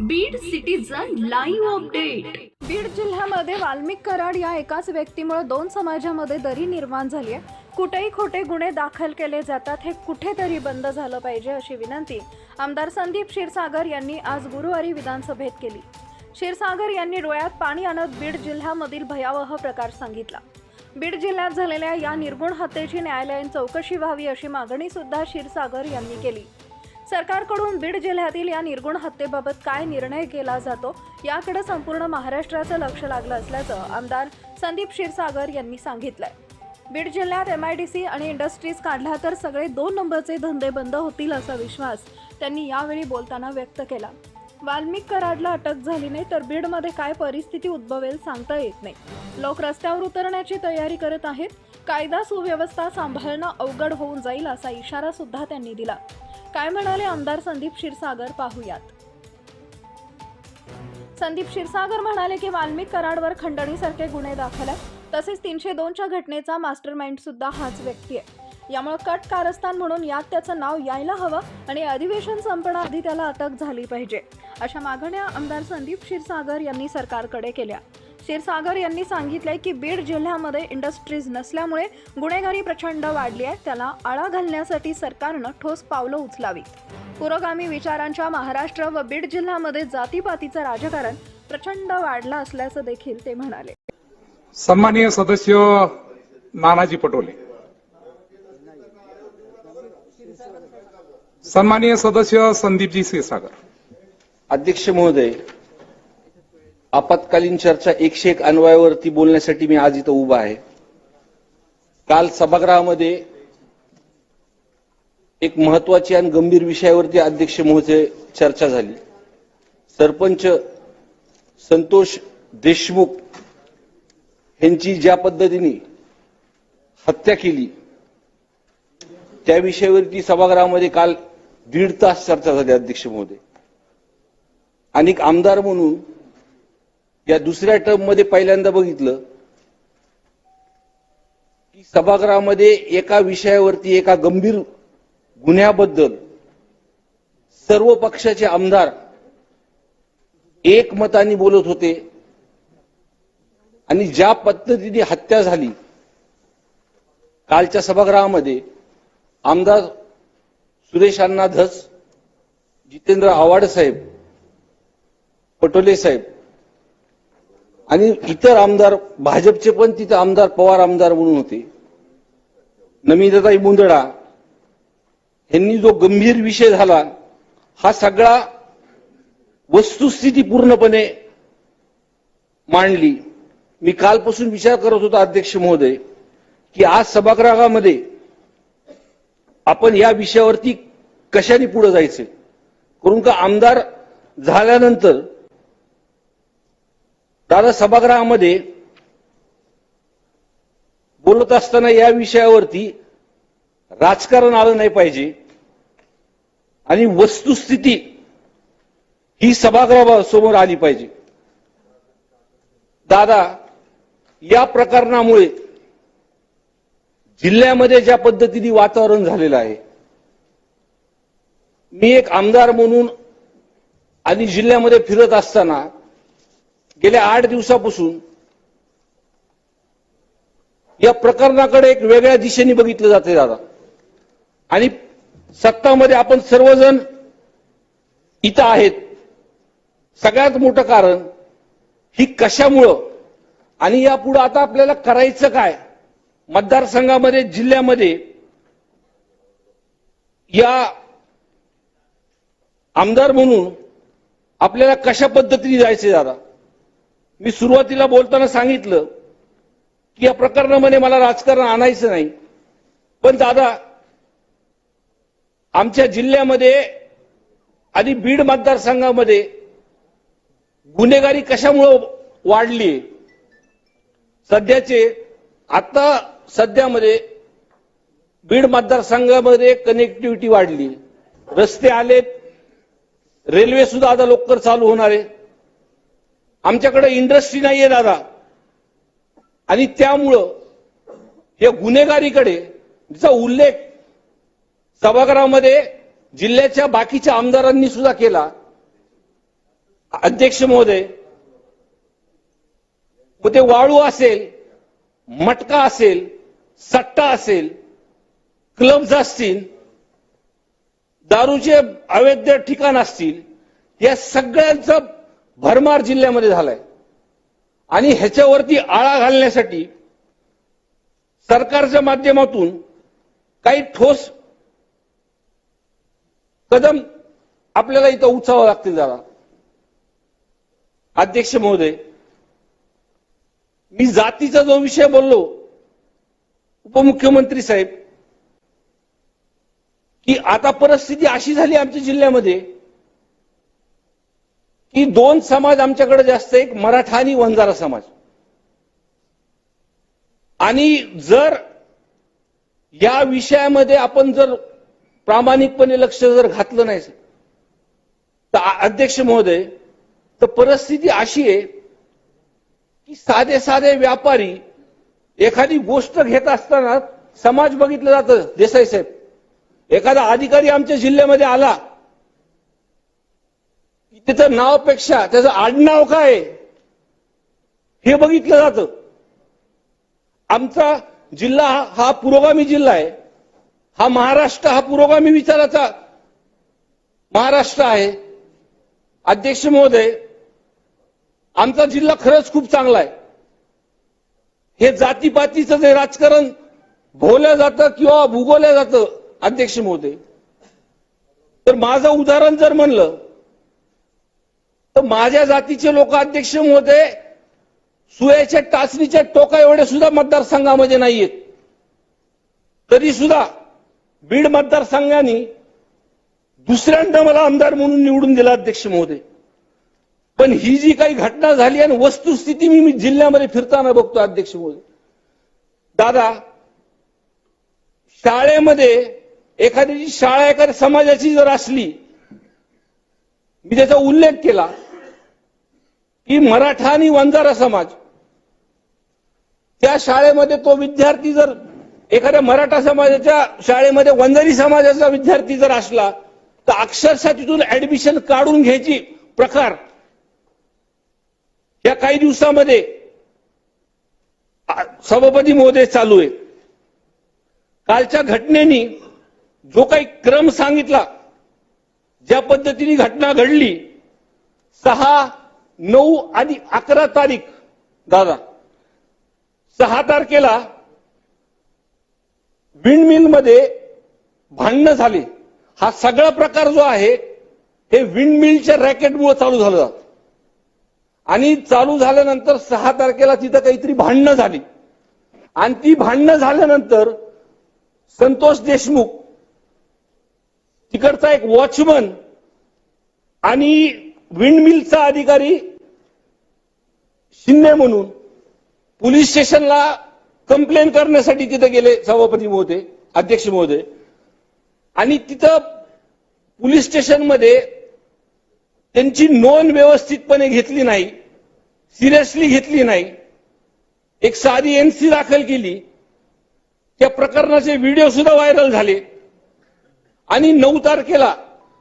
Beed citizen live update Beed जिल्ह्यामध्ये वाल्मिक कराड या एकाच व्यक्तीमुळे दोन समाजामध्ये दरी निर्माण झाली आहे. कुठेही खोटे गुन्हे दाखल केले जातात हे कुठेतरी बंद झालं पाहिजे अशी विनंती आमदार संदीप क्षीरसागर यांनी आज गुरुवारी विधानसभेत केली. क्षीरसागर यांनी डोळ्यात पाणी आणत बीड जिल्ह्यामधील भयावह प्रकार सांगितला. बीड जिल्ह्यात झालेल्या या निर्गुण हत्येची न्यायालयीन चौकशी व्हावी अशी मागणी सुद्धा क्षीरसागर यांनी केली. सरकारकडून बीड जिल्ह्यातील या निर्गुण हत्येबाबत काय निर्णय केला जातो याकडे संपूर्ण महाराष्ट्राचं लक्ष लागलं असल्याचं आमदार संदीप क्षीरसागर यांनी सांगितलंय. बीड जिल्ह्यात एम आय डी सी आणि इंडस्ट्रीज काढला तर सगळे दोन नंबरचे धंदे बंद होतील असा विश्वास त्यांनी यावेळी बोलताना व्यक्त केला. वाल्मिक कराडला अटक झाली नाही तर बीडमध्ये काय परिस्थिती उद्भवेल सांगता येत नाही. लोक रस्त्यावर उतरण्याची तयारी करत आहेत. कायदा सुव्यवस्था सांभाळणं अवघड होऊन जाईल असा इशारा सुद्धा त्यांनी दिला. काय म्हणाले आमदार संदीप क्षीरसागर? पाहूयात. संदीप क्षीरसागर म्हणाले की वाल्मिक कराडवर खंडणीसारखे गुन्हे दाखल आहेत. तसेच तीनशे दोनच्या घटनेचा मास्टर माइंड सुद्धा हाच व्यक्ती आहे. यामुळे कट कारस्थान म्हणून यात त्याचं नाव यायला हवं आणि अधिवेशन संपण्याआधी त्याला अटक झाली पाहिजे. अशा मागण्या आमदार संदीप क्षीरसागर यांनी सरकारकडे केल्या. क्षीरसागर यांनी सांगितलंय की बीड जिल्ह्यामध्ये इंडस्ट्रीज नसल्यामुळे गुन्हेगारी प्रचंड वाढली आहे. त्याला आळा घालण्यासाठी सरकारनं ठोस पावलं उचलावी पुरोगामी विचारांच्या महाराष्ट्र व बीड जिल्ह्यामध्ये जातीपातीचं राजकारण प्रचंड वाढलं असल्याचं देखील ते म्हणाले. सन्माननीय सदस्य नानाजी पटोले. सन्माननीय सदस्य संदीपजी क्षीरसागर. अध्यक्ष महोदय आपत्कालीन चर्चा एकशे एक अन्वयावरती बोलण्यासाठी मी आज इथं उभा आहे. काल सभागृहामध्ये एक महत्वाची आणि गंभीर विषयावरती अध्यक्ष महोदय चर्चा झाली. सरपंच संतोष देशमुख यांची ज्या पद्धतीने हत्या केली त्या विषयावरती सभागृहामध्ये काल दीड तास चर्चा झाली अध्यक्ष महोदय. आणि एक आमदार म्हणून या दुसऱ्या टर्ममध्ये पहिल्यांदा बघितलं की सभागृहामध्ये एका विषयावरती एका गंभीर गुन्ह्याबद्दल सर्व पक्षाचे आमदार एकमताने बोलत होते आणि ज्या पद्धतीने हत्या झाली कालच्या सभागृहामध्ये आमदार सुरेश अण्णा धस जितेंद्र आव्हाड साहेब पटोले साहेब आणि इतर आमदार भाजपचे पण तिथे आमदार पवार आमदार म्हणून होते. नमिताताई मुंदडा यांनी जो गंभीर विषय झाला हा सगळा वस्तुस्थिती पूर्णपणे मांडली. मी कालपासून विचार करत होतो अध्यक्ष महोदय की आज सभागृहामध्ये आपण या विषयावरती कशाने पुढे जायचे? करून का आमदार झाल्यानंतर दादा सभागृहामध्ये बोलत असताना या विषयावरती राजकारण आलं नाही पाहिजे आणि वस्तुस्थिती ही सभागृहासमोर आली पाहिजे. दादा या प्रकरणामुळे जिल्ह्यामध्ये ज्या पद्धतीने वातावरण झालेलं आहे मी एक आमदार म्हणून आणि जिल्ह्यामध्ये फिरत असताना गेल्या आठ दिवसापासून या प्रकरणाकडे एक वेगळ्या दिशेने बघितलं जाते दादा. आणि सत्तामध्ये आपण सर्वजण इथं आहेत. सगळ्यात मोठं कारण ही कशामुळं? आणि यापुढे आता आपल्याला करायचं काय? मतदारसंघामध्ये जिल्ह्यामध्ये या आमदार म्हणून आपल्याला कशा पद्धतीने जायचे दादा? मी सुरुवातीला बोलताना सांगितलं की या प्रकरणामध्ये मला राजकारण आणायचं नाही. पण दादा आमच्या जिल्ह्यामध्ये आणि बीड मतदारसंघामध्ये गुन्हेगारी कशामुळं वाढली सध्याचे आता सध्यामध्ये बीड मतदारसंघामध्ये कनेक्टिव्हिटी वाढली. रस्ते आलेत रेल्वे सुद्धा आता लवकर चालू होणार आहे. आमच्याकडे इंडस्ट्री नाहीये दादा. आणि त्यामुळं या गुन्हेगारीकडे जिचा उल्लेख सभागृहामध्ये जिल्ह्याच्या बाकीच्या आमदारांनी सुद्धा केला. अध्यक्ष महोदय मग ते वाळू असेल मटका असेल सट्टा असेल क्लब्ज असतील दारूचे अवैध ठिकाण असतील या सगळ्यांचं भरमार जिल्ह्यामध्ये झालाय. आणि ह्याच्यावरती आळा घालण्यासाठी सरकारच्या माध्यमातून काही ठोस कदम आपल्याला इथं उचावं लागतील जरा अध्यक्ष महोदय मी जातीचा जो विषय बोललो उपमुख्यमंत्री साहेब की आता परिस्थिती अशी झाली आमच्या जिल्ह्यामध्ये की दोन समाज आमच्याकडे जास्त एक मराठा आणि वंजारा समाज. आणि जर या विषयामध्ये आपण जर प्रामाणिकपणे लक्ष जर घातलं नाही तर अध्यक्ष महोदय तर परिस्थिती अशी आहे की साधे साधे व्यापारी एखादी गोष्ट घेत असताना समाज बघितलं जातं देसाई साहेब. एखादा अधिकारी आमच्या जिल्ह्यामध्ये आला तिचं त्याचं नावापेक्षा त्याचं आडनाव काय? आहे, हे बघितलं जातं. आमचा जिल्हा हा- पुरोगामी जिल्हा आहे. हा महाराष्ट्र हा पुरोगामी विचाराचा महाराष्ट्र आहे. अध्यक्ष महोदय आमचा जिल्हा खरंच खूप चांगला आहे. हे जातीपातीचं जे राजकारण भोवलं जातं किंवा भुगवलं जातं अध्यक्ष महोदय. तर माझं उदाहरण जर म्हणलं तर माझ्या जातीचे लोक अध्यक्ष होते सुयाच्या टाचणीच्या टोका एवढे सुद्धा मतदारसंघामध्ये नाहीयेत. तरी सुद्धा बीड मतदारसंघाने दुसऱ्यांदा मला आमदार म्हणून निवडून दिला अध्यक्ष महोदय. पण ही जी काही घटना झाली आणि वस्तुस्थिती मी मी जिल्ह्यामध्ये फिरताना बघतो अध्यक्ष महोदय. दादा शाळेमध्ये एखाद्याची शाळा एखाद्या समाजाची जर असली मी त्याचा उल्लेख केला की मराठा आणि वंजारा समाज त्या शाळेमध्ये तो विद्यार्थी जर एखाद्या मराठा समाजाच्या शाळेमध्ये वंजारी समाजाचा विद्यार्थी जर असला तर अक्षरशः तिथून ऍडमिशन काढून घ्यायची प्रकार. या काही दिवसामध्ये सभापती महोदय चालू आहे. कालच्या घटनेनी जो काही क्रम सांगितला ज्या पद्धतीने घटना घडली सहा नऊ आणि अकरा तारीख दादा सहा तारखेला विंडमिलमध्ये भांडणं झाले. हा सगळा प्रकार जो आहे हे विंडमिलच्या रॅकेटमुळे चालू झालं आणि चालू झाल्यानंतर सहा तारखेला तिथं काहीतरी भांडणं झाली. आणि ती भांडणं झाल्यानंतर संतोष देशमुख तिकडचा एक वॉचमन आणि विंडमिलचा अधिकारी शिंदे म्हणून पोलीस स्टेशनला कंप्लेन करण्यासाठी तिथे गेले सभापती महोदय अध्यक्ष महोदय. आणि तिथं पोलीस स्टेशनमध्ये त्यांची नोंद व्यवस्थितपणे घेतली नाही सिरियसली घेतली नाही. एक साधी एनसी दाखल केली. त्या प्रकरणाचे व्हिडिओ सुद्धा व्हायरल झाले. आणि नऊ तारखेला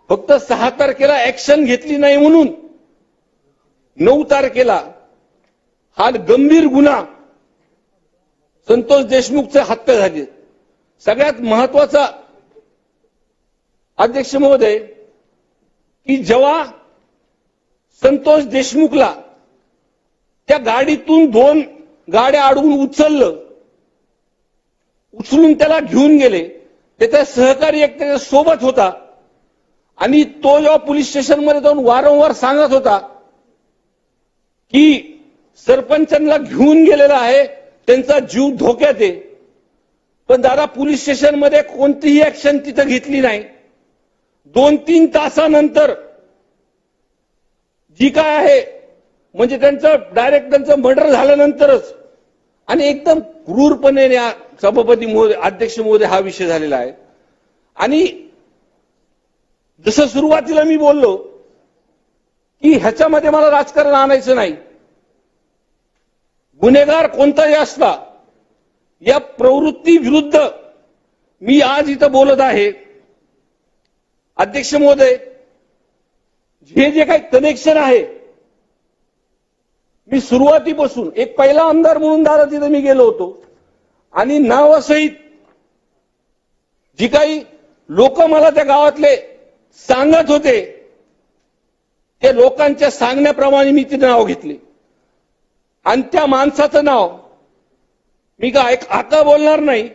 फक्त सहा तारखेला ऍक्शन घेतली नाही म्हणून. नऊ तारखेला हा गंभीर गुन्हा संतोष देशमुखचे हत्या झाली. सगळ्यात महत्त्वाचा अध्यक्ष महोदय की जेव्हा संतोष देशमुखला त्या गाडीतून दोन गाड्या अडवून उचललं उचलून त्याला घेऊन गेले त्याचा सहकारी एक त्याच्या सोबत होता. आणि तो जेव्हा पोलीस स्टेशनमध्ये जाऊन वारंवार सांगत होता की सरपंचांना घेऊन गेलेला आहे त्यांचा जीव धोक्यात आहे. पण दादा पोलीस स्टेशनमध्ये कोणतीही ऍक्शन तिथं घेतली नाही. दोन तीन तासानंतर जी काय आहे म्हणजे त्यांचं डायरेक्ट त्यांचं मर्डर झाल्यानंतरच आणि एकदम क्रूरपणे या सभापती महोदय अध्यक्ष महोदय हा विषय झालेला आहे. आणि जसं सुरुवातीला मी बोललो की ह्याच्यामध्ये मला राजकारण आणायचं नाही. गुन्हेगार कोणताही असला या प्रवृत्ती विरुद्ध मी आज इथं बोलत आहे. अध्यक्ष महोदय हे जे काही कनेक्शन आहे मी सुरुवातीपासून एक पहिला आमदार म्हणून दादा तिथं मी गेलो होतो. आणि नावासहित जी काही लोक मला त्या गावातले सांगत होते ते लोकांच्या सांगण्याप्रमाणे मी तिथे नाव घेतले. आणि त्या माणसाचं नाव मी का एक आता बोलणार नाही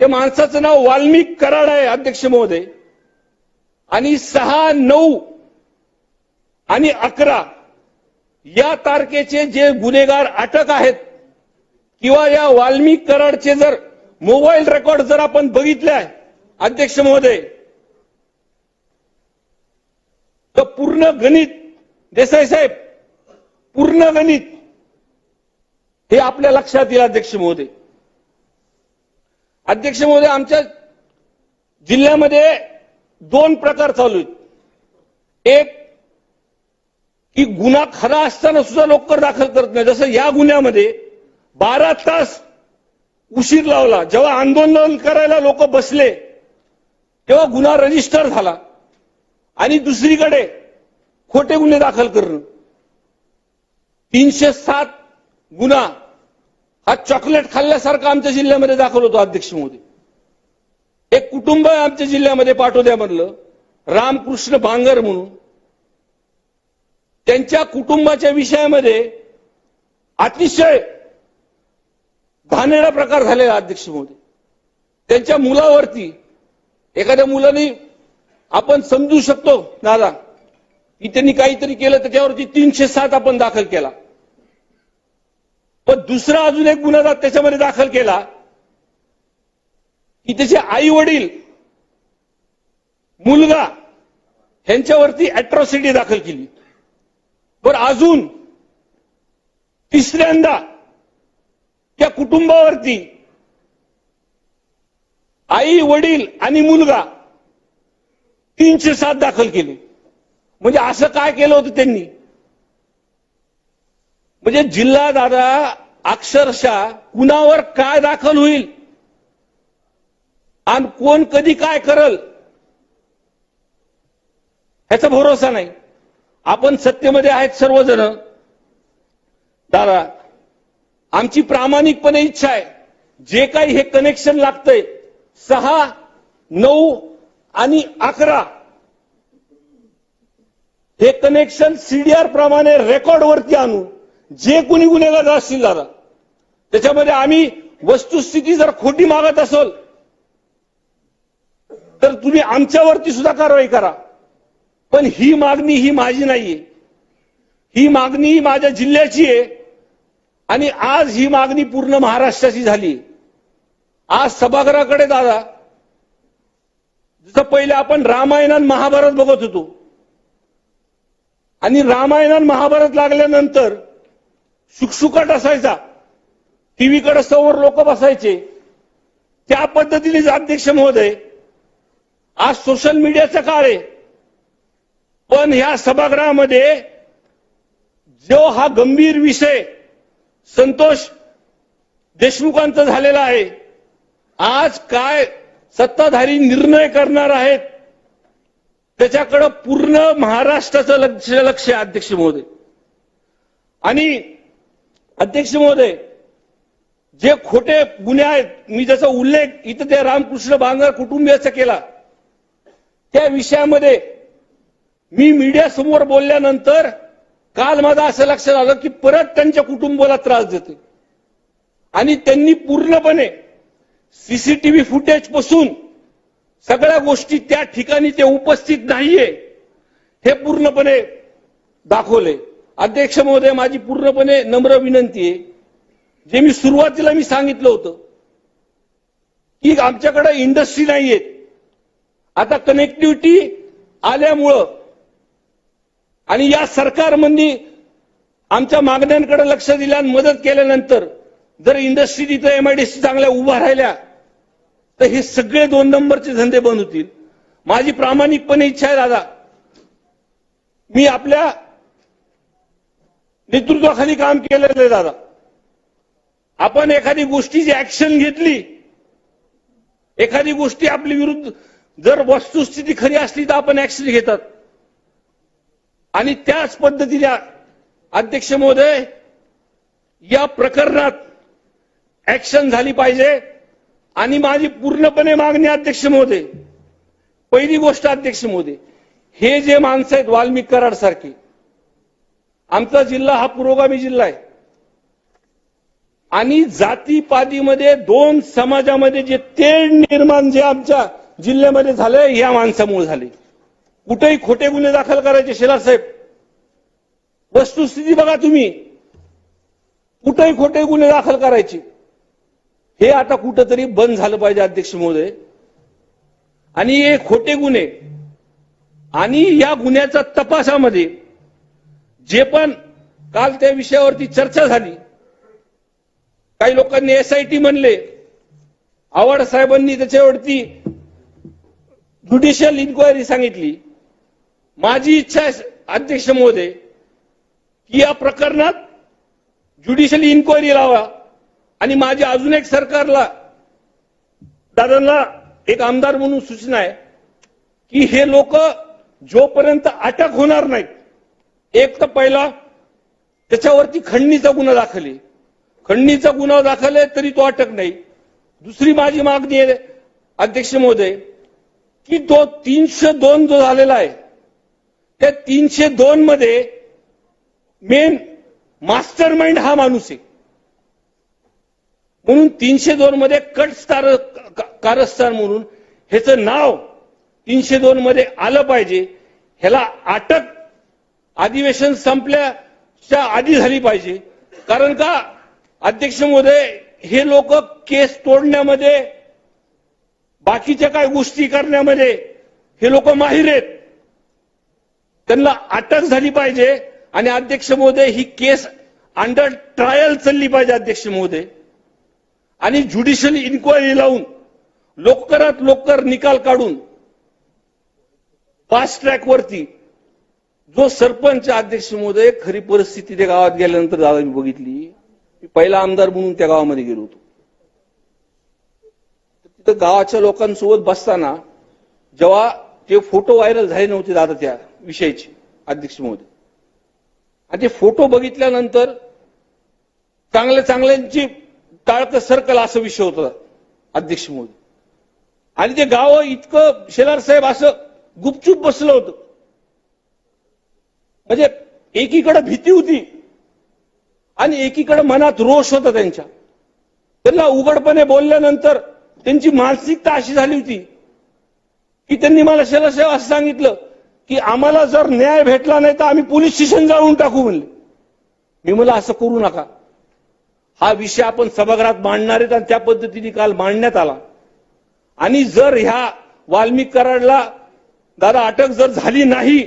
त्या माणसाचं नाव वाल्मिक कराड आहे अध्यक्ष महोदय. आणि सहा नऊ आणि अकरा या तारखेचे जे गुन्हेगार अटक आहेत किंवा या वाल्मिक कराडचे जर मोबाईल रेकॉर्ड जर आपण बघितले अध्यक्ष महोदय तर पूर्ण गणित देसाई साहेब पूर्ण गणित हे आपल्या लक्षात येईल अध्यक्ष महोदय. अध्यक्ष महोदय आमच्या जिल्ह्यामध्ये दोन प्रकार चालू आहेत. एक की गुन्हा खरा असताना सुद्धा लवकर दाखल करत नाही जसं या गुन्ह्यामध्ये बारा तास उशीर लावला. जेव्हा आंदोलन करायला लोक बसले तेव्हा गुन्हा रजिस्टर झाला. आणि दुसरीकडे खोटे गुन्हे दाखल करणं. तीनशे सात गुन्हा हा चॉकलेट खाल्ल्यासारखा आमच्या जिल्ह्यामध्ये दाखल होतो अध्यक्ष मोदी. एक कुटुंब आमच्या जिल्ह्यामध्ये पाटोद्यामधलं रामकृष्ण बांगर म्हणून. त्यांच्या कुटुंबाच्या विषयामध्ये अतिशय घाणेरडा प्रकार झालेला अध्यक्ष मोदी त्यांच्या मुलावरती एखाद्या मुलाने आपण समजू शकतो दादा की त्यांनी काहीतरी केलं त्याच्यावरती तीनशे सात आपण दाखल केला. पण दुसरा अजून एक गुन्हा त्याच्यामध्ये दाखल केला की त्याचे आई वडील मुलगा ह्यांच्यावरती अॅट्रॉसिटी दाखल केली. बर अजून तिसऱ्यांदा त्या कुटुंबावरती आई वडील आणि मुलगा तीनशे सात दाखल केले. म्हणजे असं काय केलं होतं त्यांनी? म्हणजे जिल्हा दादा अक्षरशः कुणावर काय दाखल होईल? आणि कोण कधी काय करल? ह्याचा भरोसा नाही. आपण सत्तेमध्ये आहेत सर्वजण. दादा आमची प्रामाणिकपणे इच्छा आहे. जे काही हे कनेक्शन लागतंय सहा नऊ आणि अकरा हे कनेक्शन सीडीआर प्रमाणे रेकॉर्डवरती आणू. जे कोणी गुन्हेगार असतील दादा त्याच्यामध्ये आम्ही वस्तुस्थिती जर खोटी मागत असेल तर तुम्ही आमच्यावरती सुद्धा कारवाई करा. पण ही मागणी ही माझी नाहीये. ही मागणी ही माझ्या जिल्ह्याची आहे. आणि आज ही मागणी पूर्ण महाराष्ट्राची झाली. आज सभागृहाकडे दादा जसं पहिले आपण रामायण आणि महाभारत बघत होतो. आणि रामायण आणि महाभारत लागल्यानंतर शुकशुकाट असायचा. टीव्हीकडे समोर लोक बसायचे. त्या पद्धतीने अध्यक्ष महोदय आज सोशल मीडियाचा काळ आहे. पण ह्या सभागृहामध्ये जो हा गंभीर विषय संतोष देशमुखांचा झालेला आहे आज काय सत्ताधारी निर्णय करणार आहेत त्याच्याकडं पूर्ण महाराष्ट्राचं लक्ष लक्ष अध्यक्ष महोदय. आणि अध्यक्ष महोदय जे खोटे गुन्हे आहेत मी ज्याचा उल्लेख इथं त्या रामकृष्ण बांगर कुटुंबियाचा केला त्या विषयामध्ये मी मीडिया समोर बोलल्यानंतर काल माझं असं लक्षात आलं की परत त्यांच्या कुटुंबाला त्रास देते आणि त्यांनी पूर्णपणे सीसीटीव्ही फुटेजपासून सगळ्या गोष्टी त्या ठिकाणी ते उपस्थित नाहीये हे पूर्णपणे दाखवले अध्यक्ष महोदय माझी पूर्णपणे नम्र विनंती आहे. जे मी सुरुवातीला मी सांगितलं होतं की आमच्याकडे इंडस्ट्री नाहीयेत. आता कनेक्टिव्हिटी आल्यामुळं आणि या सरकारमध्ये आमच्या मागण्यांकडे लक्ष दिलं आणि मदत केल्यानंतर जर इंडस्ट्री तिथं एमआयडीसी चांगल्या उभा राहिल्या तर हे सगळे दोन नंबरचे धंदे बंद होतील. माझी प्रामाणिकपणे इच्छा आहे दादा. मी आपल्या नेतृत्वाखाली काम केलेलं आहे दादा. आपण एखादी गोष्टीची ऍक्शन घेतली एखादी गोष्टी आपली विरुद्ध जर वस्तुस्थिती खरी असली तर आपण ऍक्शन घेतात. आणि त्याच पद्धतीने अध्यक्ष महोदय या प्रकरणात ऍक्शन झाली पाहिजे. आणि माझी पूर्णपणे मागणी अध्यक्ष महोदय पहिली गोष्ट अध्यक्ष महोदय हे जे माणसं आहेत वाल्मिक कराड सारखे आमचा जिल्हा हा पुरोगामी जिल्हा आहे. आणि जातीपातीमध्ये दोन समाजामध्ये जे तेढ निर्माण जे आमच्या जिल्ह्यामध्ये झालंय या माणसामुळे झाले कुठेही खोटे गुन्हे दाखल करायचे शेलार साहेब. वस्तुस्थिती बघा तुम्ही. कुठेही खोटे गुन्हे दाखल करायचे. हे आता कुठंतरी बंद झालं पाहिजे अध्यक्ष महोदय. आणि हे खोटे गुन्हे. आणि या गुन्ह्याच्या तपासामध्ये जे पण काल त्या विषयावरती चर्चा झाली काही लोकांनी एसआयटी म्हणले आव्हाड साहेबांनी त्याच्यावरती ज्युडिशियल इन्क्वायरी सांगितली. माझी इच्छा आहे अध्यक्ष महोदय की या प्रकरणात ज्युडिशियल इन्क्वायरी लावा आणि माझी अजून एक सरकारला दादांना एक आमदार म्हणून सूचना आहे की हे लोक जोपर्यंत अटक होणार नाहीत एक तर पहिला त्याच्यावरती खंडणीचा गुन्हा दाखल आहे. खंडणीचा गुन्हा दाखल आहे तरी तो अटक नाही. दुसरी माझी मागणी आहे अध्यक्ष महोदय की तो तीनशे दोन जो झालेला आहे त्या तीनशे दोन मध्ये मेन मास्टर माइंड हा माणूस आहे. म्हणून तीनशे दोन मध्ये कट स्टार कारस्थान म्हणून ह्याचं नाव तीनशे दोन मध्ये आलं पाहिजे. ह्याला अटक अधिवेशन संपल्याच्या आधी झाली पाहिजे. कारण का? अध्यक्ष महोदय हे लोक केस तोडण्यामध्ये बाकीच्या काय गोष्टी करण्यामध्ये हे लोक माहीर आहेत. त्यांना अटक झाली पाहिजे आणि अध्यक्ष महोदय ही केस अंडर ट्रायल चालली पाहिजे अध्यक्ष महोदय. आणि ज्युडिशियल इन्क्वायरी लावून लवकरात लवकर निकाल काढून फास्ट ट्रॅक वरती जो सरपंच अध्यक्ष महोदय खरी परिस्थिती त्या गावात गेल्यानंतर दादा मी बघितली. मी पहिला आमदार म्हणून त्या गावामध्ये गेलो होतो. तिथं गावाच्या लोकांसोबत बसताना जेव्हा ते फोटो व्हायरल झाले नव्हते दादा त्या विषयाची अध्यक्ष महोदय. आणि ते फोटो बघितल्यानंतर चांगल्या चांगल्यांची टाळकं सर्कल असा विषय होता अध्यक्ष महोदय. आणि ते गाव इतकं शेलार साहेब असं गुपचूप बसलं होतं. म्हणजे एकीकडे भीती होती आणि एकीकडे मनात रोष होता त्यांच्या. त्यांना उघडपणे बोलल्यानंतर त्यांची मानसिकता अशी झाली होती की त्यांनी मला शेलार साहेब असं सांगितलं की आम्हाला जर न्याय भेटला नाही तर आम्ही पोलीस स्टेशन जाळून टाकू म्हणले. मी मला असं करू नका. हा विषय आपण सभागृहात मांडणार आहेत आणि त्या पद्धतीने काल मांडण्यात आला. आणि जर ह्या वाल्मिक कराडला दादा अटक जर झाली नाही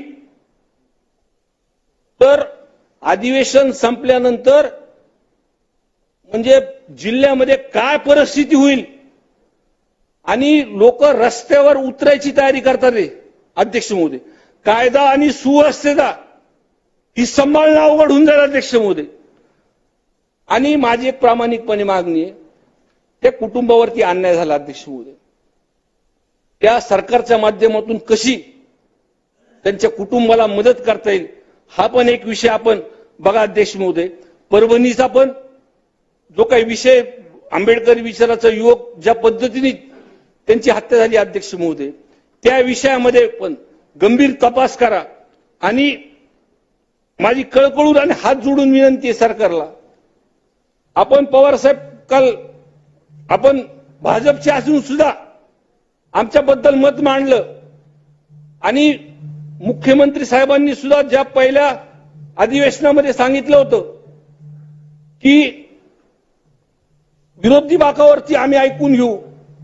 तर अधिवेशन संपल्यानंतर म्हणजे जिल्ह्यामध्ये काय परिस्थिती होईल? आणि लोक रस्त्यावर उतरायची तयारी करतात रे अध्यक्ष महोदय. कायदा आणि सुव्यवस्थेचा ही सांभाळणं अवघड होऊन जाईल अध्यक्ष मोदी. आणि माझी एक प्रामाणिकपणे मागणी आहे त्या कुटुंबावरती अन्याय झाला अध्यक्ष मोदी. त्या सरकारच्या माध्यमातून कशी त्यांच्या कुटुंबाला मदत करता येईल हा पण एक विषय आपण बघा अध्यक्ष महोदय परभणीचा पण जो काही विषय आंबेडकर विचाराचा युवक ज्या पद्धतीने त्यांची हत्या झाली अध्यक्ष महोदय त्या विषयामध्ये पण गंभीर तपास करा. आणि माझी कळकळून आणि हात जोडून विनंती आहे सरकारला. आपण पवारसाहेब काल आपण भाजपचे असून सुद्धा आमच्याबद्दल मत मांडलं. आणि मुख्यमंत्री साहेबांनी सुद्धा ज्या पहिल्या अधिवेशनामध्ये सांगितलं होतं की विरोधी बाकावरती आम्ही ऐकून घेऊ.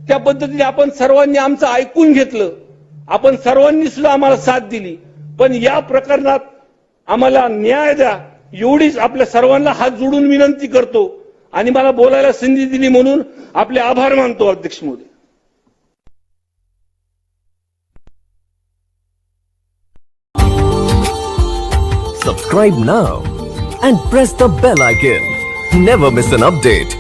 त्या पद्धतीने आपण सर्वांनी आमचं ऐकून घेतलं. आपण सर्वांनी सुद्धा आम्हाला साथ दिली. पण या प्रकरणात आम्हाला न्याय द्या. एवढीच आपल्या सर्वांना हात जोडून विनंती करतो. आणि मला बोलायला संधी दिली म्हणून आपले आभार मानतो अध्यक्ष Modi subscribe now and press the bell icon never miss an update